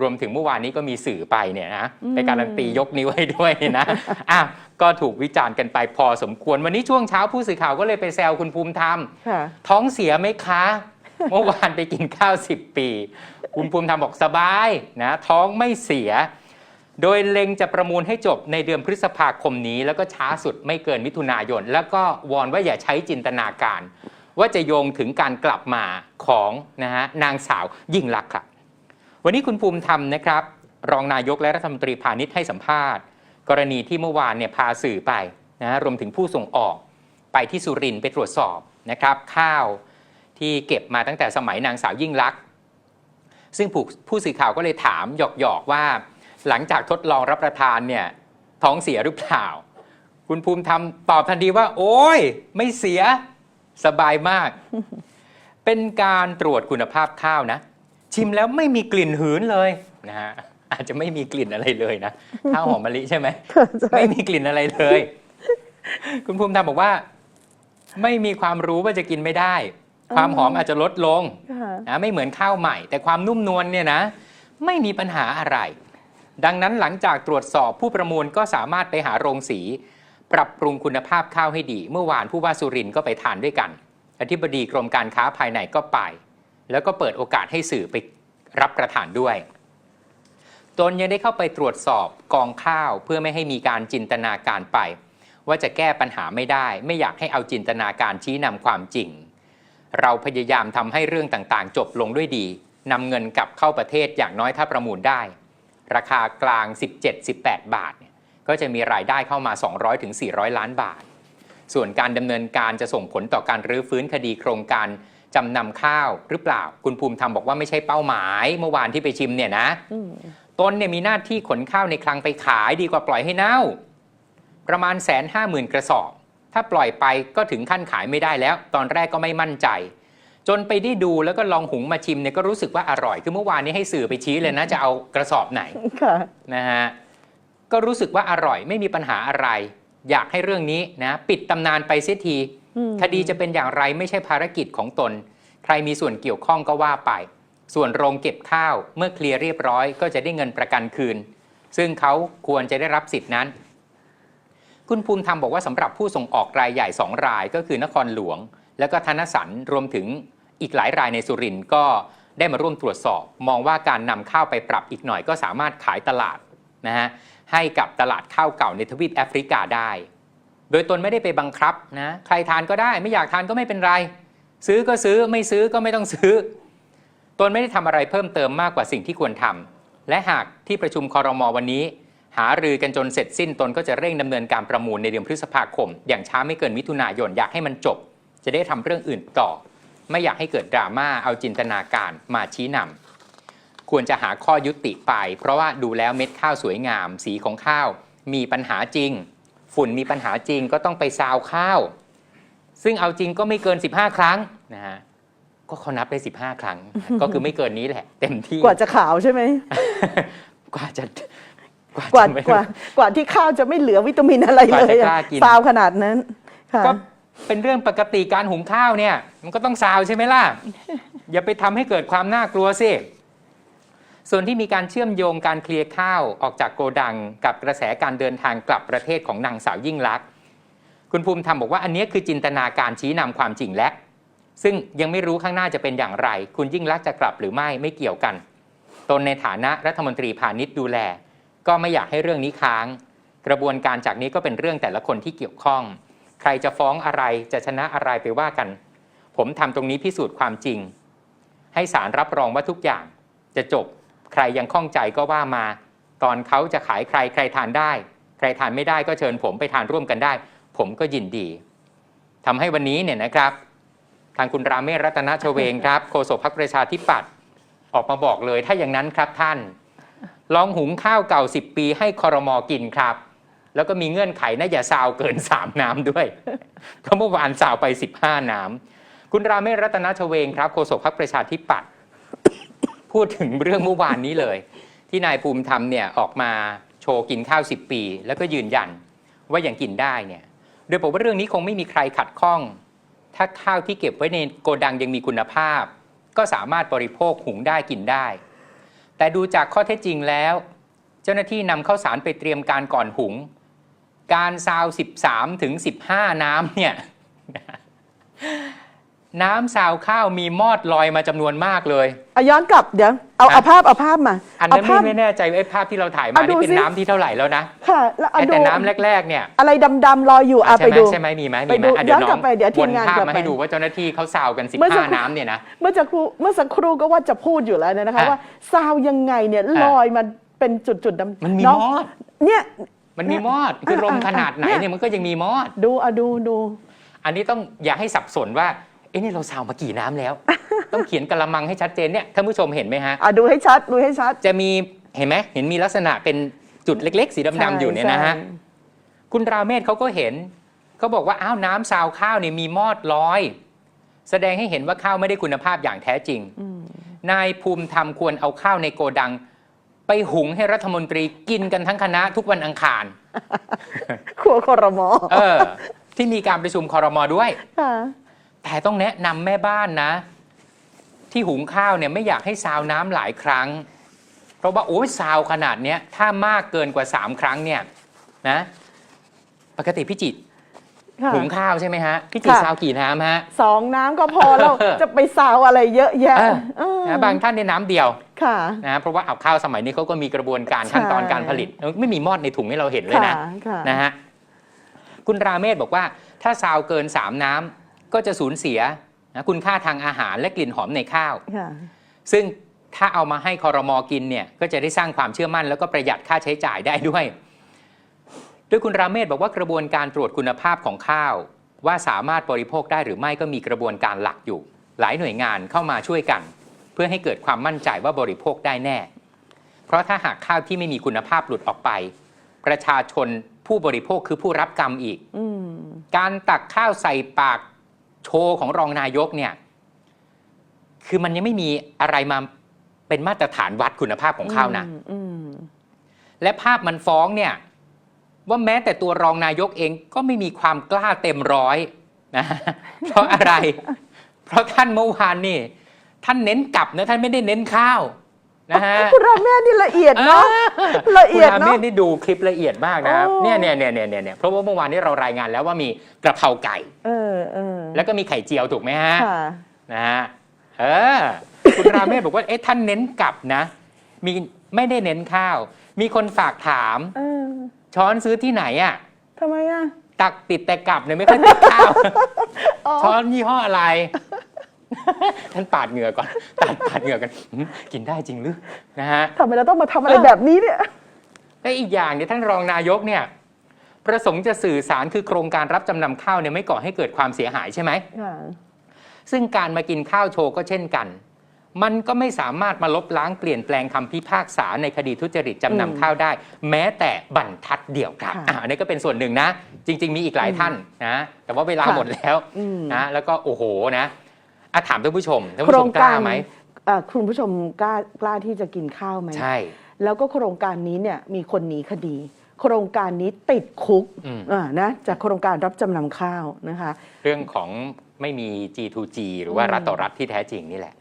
รวมถึงเมื่อวานนี้ก็มีสื่อไปเนี่ยนะไปการันตียกนิ้วให้ด้วยเนี่ยนะอะก็ถูกวิจารณ์กันไปพอสมควร วันนี้ช่วงเช้าผู้สื่อข่าวก็เลยไปแซวคุณภูมิธรรมค่ะท้องเสียไหมคะ เมื่อวานไปกินข้าว 10 ปี คุณภูมิธรรมบอกสบายนะท้องไม่เสีย โดยเล็งจะประมูลให้จบในเดือนพฤษภาคมนี้ แล้วก็ช้าสุดไม่เกินมิถุนายน แล้วก็วอนว่าอย่าใช้จินตนาการ ว่าจะโยงถึงการกลับมาของนะฮะนางสาวยิ่งลักษณ์ครับ วันนี้คุณภูมิธรรมนะครับ รองนายกและรัฐมนตรีพาณิชย์ให้สัมภาษณ์ กรณีที่เมื่อวานเนี่ยพาสื่อไปนะฮะรวมถึงผู้ส่งออกไปที่สุรินทร์ไปตรวจสอบนะครับ ข้าวที่เก็บมาตั้งแต่สมัยนางสาวยิ่งลักษณ์ซึ่งผู้ผู้สื่อข่าวก็เลยถามหยอกๆว่า หลังจากทดลองรับประทานเนี่ยท้องเสียหรือเปล่า คุณภูมิธรรมตอบทันทีว่า โอ้ย ไม่เสียสบายมาก เป็นการตรวจคุณภาพข้าวนะ ชิมแล้วไม่มีกลิ่นหืนเลยนะฮะอาจจะไม่มีกลิ่นอะไรเลยนะข้าวหอมมะลิใช่ไหมไม่มีกลิ่นอะไรเลย คุณภูมิธรรมบอกว่า ไม่มีความรู้ว่าจะกินไม่ได้ ความหอมอาจจะลดลงค่ะนะไม่เหมือนข้าวใหม่ แต่ความนุ่มนวลเนี่ยนะ ไม่มีปัญหาอะไร ดังนั้นหลังจากตรวจสอบผู้ประมูลก็สามารถไปหาโรงสี ปรับปรุงคุณภาพข้าวให้ดี เมื่อวานผู้ว่าสุรินทร์ก็ไปทานด้วยกันอธิบดีกรมการค้าภายในก็ไป แล้วก็เปิดโอกาสให้สื่อไปรับประทานด้วยตนยังได้เข้าไปตรวจสอบกองข้าวเพื่อไม่ให้มีการจินตนาการไป ว่าจะแก้ปัญหาไม่ได้ ไม่อยากให้เอาจินตนาการชี้นำความจริง เราพยายามทำให้เรื่องต่างๆ จบลงด้วยดีนำเงินกลับเข้าประเทศอย่างน้อยถ้าประมูลได้ ราคากลาง 17-18 บาทเนี่ยก็จะมีรายได้เข้ามา 200-400 ล้านบาท ส่วนการดำเนินการจะส่งผลต่อการรื้อฟื้นคดีโครงการ จำนำข้าวหรือเปล่า คุณภูมิธรรมบอกว่าไม่ใช่เป้าหมาย เมื่อวานที่ไปชิมเนี่ยนะอืมตนเนี่ยมีหน้าที่ขนข้าวในคลังไปขายดีกว่าปล่อยให้เน่า ประมาณแสนห้าหมื่นกระสอบ ถ้าปล่อยไปก็ถึงขั้นขายไม่ได้แล้ว ตอนแรกก็ไม่มั่นใจ จนไปได้ดูแล้วก็ลองหุงมาชิมเนี่ยก็รู้สึกว่าอร่อยคือเมื่อวานนี้ให้สื่อไปชี้เลยนะจะเอากระสอบไหนค่ะนะฮะก็รู้สึกว่าอร่อยไม่มีปัญหาอะไร อยากให้เรื่องนี้นะ ปิดตำนานไปเสียทีอืม คดีจะเป็นอย่างไรไม่ใช่ภารกิจของตน ใครมีส่วนเกี่ยวข้องก็ว่าไป ส่วนโรงเก็บข้าวเมื่อเคลียร์เรียบร้อยก็จะได้เงินประกันคืน ซึ่งเขาควรจะได้รับสิทธินั้น คุณภูมิธรรมบอกว่าสำหรับผู้ส่งออกรายใหญ่2รายก็คือนครหลวง แล้วก็ธนสันรวมถึงอีกหลายรายในสุรินทร์ก็ได้มาร่วมตรวจสอบ มองว่าการนำข้าวไปปรับอีกหน่อยก็สามารถขายตลาดนะฮะให้กับตลาดข้าวเก่าในทวีปแอฟริกาได้ โดยตนไม่ได้ไปบังคับนะใครทานก็ได้ไม่อยากทานก็ไม่เป็นไร ซื้อก็ซื้อไม่ซื้อก็ไม่ต้องซื้อ ตนไม่ได้ทำอะไรเพิ่มเติมมากกว่าสิ่งที่ควรทำและหากที่ประชุมคอรมอวันนี้ หารือกันจนเสร็จสิ้นตนก็จะเร่งดำเนินการประมูลในเดือนพฤษภาคม อย่างช้าไม่เกินมิถุนายนอยากให้มันจบ จะได้ทำเรื่องอื่นต่อ ไม่อยากให้เกิดดราม่าเอาจินตนาการมาชี้นำควรจะหาข้อยุติไป เพราะว่าดูแล้วเม็ดข้าวสวยงาม สีของข้าวมีปัญหาจริง ฝุ่นมีปัญหาจริงก็ต้องไปซาวข้าว ซึ่งเอาจริงก็ไม่เกิน 15 ครั้งนะฮะก็เขานับได้ 15 ครั้ง ก็คือไม่เกินนี้แหละ เต็มที่กว่าจะขาวใช่ไหมกว่าจะกว่ากว่าจะไม่กว่ากว่าที่ข้าวจะไม่เหลือวิตามินอะไรกว่าเลยจะอะกล้ากิน ซาวขนาดนั้นค่ะก็เป็นเรื่องปกติการหุงข้าวเนี่ย มันก็ต้องซาวใช่ไหมล่ะ อย่าไปทำให้เกิดความน่ากลัวสิ ส่วนที่มีการเชื่อมโยงการเคลียร์ข้าวออกจากโกดัง กับกระแสการเดินทางกลับประเทศของนางสาวยิ่งลักษณ์คุณภูมิธรรมบอกว่าอันนี้คือจินตนาการชี้นำความจริงและ ซึ่งยังไม่รู้ข้างหน้าจะเป็นอย่างไร คุณยิ่งลักษณ์จะกลับหรือไม่ไม่เกี่ยวกัน ตนในฐานะรัฐมนตรีพาณิชย์ดูแล ก็ไม่อยากให้เรื่องนี้ค้าง กระบวนการจากนี้ก็เป็นเรื่องแต่ละคนที่เกี่ยวข้อง ใครจะฟ้องอะไรจะชนะอะไรไปว่ากัน ผมทำตรงนี้พิสูจน์ความจริง ให้ศาลรับรองว่าทุกอย่างจะจบ ใครยังข้องใจก็ว่ามา ตอนเขาจะขายใครใครทานได้ ใครทานไม่ได้ก็เชิญผมไปทานร่วมกันได้ ผมก็ยินดีทำให้วันนี้เนี่ยนะครับ ทางคุณราเมศรัตนชเวงครับโฆษกพรรคประชาธิปัตย์ออกมาบอกเลย ถ้าอย่างนั้นครับท่าน ลองหุงข้าวเก่า 10 ปีให้คอรมอกินครับ แล้วก็มีเงื่อนไขนะอย่าซาวเกิน 3 น้ำด้วยเพราะเมื่อวานซาวไป 15 น้ำคุณราเมศรัตนชเวงครับโฆษกพรรคประชาธิปัตย์ พูดถึงเรื่องเมื่อวานนี้เลย ที่นายภูมิธรรมเนี่ยออกมาโชว์กินข้าว 10 ปี แล้วก็ยืนยันว่ายังกินได้เนี่ยโดยบอกว่าเรื่องนี้คงไม่มีใครขัดข้อง ถ้าข้าวที่เก็บไว้ในโกดังยังมีคุณภาพ ก็สามารถบริโภคหุงได้กินได้แแต่ดูจากข้อเท็จจริงแล้ว เจ้าหน้าที่นำข้าวสารไปเตรียมการก่อนหุง การซาว 13ถึง15 น้ำเนี่ย น้ำซาวข้าวมีมอดลอยมาจำนวนมากเลย เอาย้อนกลับเดี๋ยวเอาฮะเอาภาพเอาภาพมาอันเอานั้นภาไม่พไม่แน่ใจว่าไอ้ภาพที่เราถ่ายมาอะดูนี่เป็นสิ น้ำที่เท่าไหร่แล้วนะค่ะแล้วเอาไอ้ดูแต่น้ำแรก ๆ เนี่ยอะไรดำๆลอยอยู่เอาใช่ไปไหมดู ใช่ไหมมีไหมไปมีไหมดูอะเดี๋ยวย้อนน้กลัองบไปเดี๋ยวทีวมนงานภาพกลับมาไปให้ดูว่าเจ้าหน้าที่เขาซาวกันเมื่อสักครู่15น้ำเนี่ยนะ เมื่อสักครู่เมื่อสักครู่ก็ว่าจะพูดอยู่แล้วเนยนะคะอะว่าซาวยังไงเนี่ยอะลอยมันเป็นจุดๆดำมันมีองมอด เนี่ย มันมีมอดคือลมอะขนาดไหนเนี่ย เนี่ยมันก็ยังมีมอด ดูเอาดูดู อันนี้ต้องอย่าให้สับสนว่า เอ๊ะนี่เราซาวมากี่น้ำแล้ว ต้องเขียนกะละมังให้ชัดเจนเนี่ยท่านผู้ชมเห็นไหมฮะ อะดูให้ชัดดูให้ชัดจะมีเห็นไหมเห็นมีลักษณะเป็นจุดเล็ก ๆ สีดำๆอยู่เนี่ยนะฮะ ใช่คุณราเมศเขาก็เห็นเขาบอกว่าอ้าวน้ำซาวข้าวเนี่ยมีมอดลอย แสดงให้เห็นว่าข้าวไม่ได้คุณภาพอย่างแท้จริง อืมนายภูมิธรรมควรเอาข้าวในโกดัง ไปหุงให้รัฐมนตรีกินกันทั้งคณะทุกวันอังคาร ครัวคอรมอเออ ที่มีการประชุมคอรมอด้วย ค่ะ แต่ต้องแนะนำแม่บ้านนะ ที่หุงข้าวเนี่ยไม่อยากให้ซาวน้ำหลายครั้ง เพราะว่าโอ้ยซาวขนาดเนี้ยถ้ามากเกินกว่า 3 ครั้งเนี่ยนะปกติพี่จิตค่ะหุงข้าวใช่ไหมฮะพี่จิตค่ะซาวกี่น้ำฮะสองน้ำก็พอแล้วจะไปซาวอะไรเยอะแยะเออเออนะบางท่านในน้ำเดียวค่ะนะเพราะว่าเอาข้าวสมัยนี้เขาก็มีกระบวนการขั้นตอนใช่การผลิตเออไม่มีมอดในถุงให้เราเห็นเลยค่ะนะค่ะนะฮะคุณราเมศบอกว่าถ้าซาวเกิน3น้ำ ก็จะสูญเสียนะคุณค่าทางอาหารและกลิ่นหอมในข้าวค่ะซึ่งถ้าเอามาให้คอรมอกินเนี่ยก็จะได้สร้างความเชื่อมั่น แล้วก็ประหยัดค่าใช้จ่ายได้ด้วยโดยคุณราเมศบอกว่ากระบวนการตรวจคุณภาพของข้าว ว่าสามารถบริโภคได้หรือไม่ก็มีกระบวนการหลักอยู่ หลายหน่วยงานเข้ามาช่วยกัน เพื่อให้เกิดความมั่นใจว่าบริโภคได้แน่ เพราะถ้าหากข้าวที่ไม่มีคุณภาพหลุดออกไป ประชาชนผู้บริโภคคือผู้รับกรรมอีกอืมการตักข้าวใส่ปาก โชว์ของรองนายกเนี่ยคือมันยังไม่มีอะไรมาเป็นมาตรฐานวัดคุณภาพของข้าวนะอืมอืมและภาพมันฟ้องเนี่ยว่าแม้แต่ตัวรองนายกเองก็ไม่มีความกล้าเต็มร้อยนะเพราะอะไร เพราะท่านเมื่อวานนี่ ท่านเน้นกลับนะท่านไม่ได้เน้นข้าว นะฮะคุณราแม่นี่ละเอียดเนาะละเอียดคุณอาเนอะเมฆนี่ดูคลิปละเอียดมากนะครับโอ้เนี่ยเนี่ยเนี่ยเนี่ยเนี่ยเนี่ยเพราะว่าเมื่อวานนี้เรารายงานแล้วว่ามีกระเพราไก่เออเออแล้วก็มีไข่เจียวถูกไหมฮะค่ะนะฮะเออคุณราเมศบอกว่าเอ๊ะท่านเน้นกลับนะ มีไม่ได้เน้นข้าว มีคนฝากถามเออช้อนซื้อที่ไหนอะทำไมอะตักติดแต่กลับเนี่ยไม่ค่อยติดข้าวอ๋อช้อนยี่ห้ออะไร ท่านปาดเหงื่อก่อนปาดปาดเหงื่อกันหืมกินได้จริงหรือนะฮะ ทำไมเราต้องมาทำอะไรแบบนี้เนี่ย และอีกอย่างเนี่ยท่านรองนายกเนี่ยประสงค์จะสื่อสารคือโครงการรับจำนำข้าวเนี่ยไม่ก่อให้เกิดความเสียหายใช่ไหมค่ะซึ่งการมากินข้าวโชว์ก็เช่นกัน มันก็ไม่สามารถมาลบล้างเปลี่ยนแปลงคำพิพากษาในคดีทุจริตจำอืมนำข้าวได้ แม้แต่บรรทัดเดียวครับค่ะอะอันนี้ก็เป็นส่วนหนึ่งนะ จริง ๆ มีอีกหลายท่านนะ แต่ว่าเวลาค่ะหมดแล้วอืม นะแล้วก็โอ้โหนะ อะถามท่านผู้ชมท่านโคผู้รชงมกกาล้ารไหมเอ่อคุณผู้ชมกล้ากล้าที่จะกินข้าวไหมใช่ แล้วก็โครงการนี้เนี่ยมีคนหนีคดี โครงการนี้ติดคุกอืม อ่านะจากโครงการรับจำนำข้าวนะคะ เรื่องของไม่มี G2G หรือว่าอืมรัฐต่อรัฐที่แท้จริงนี่แหละ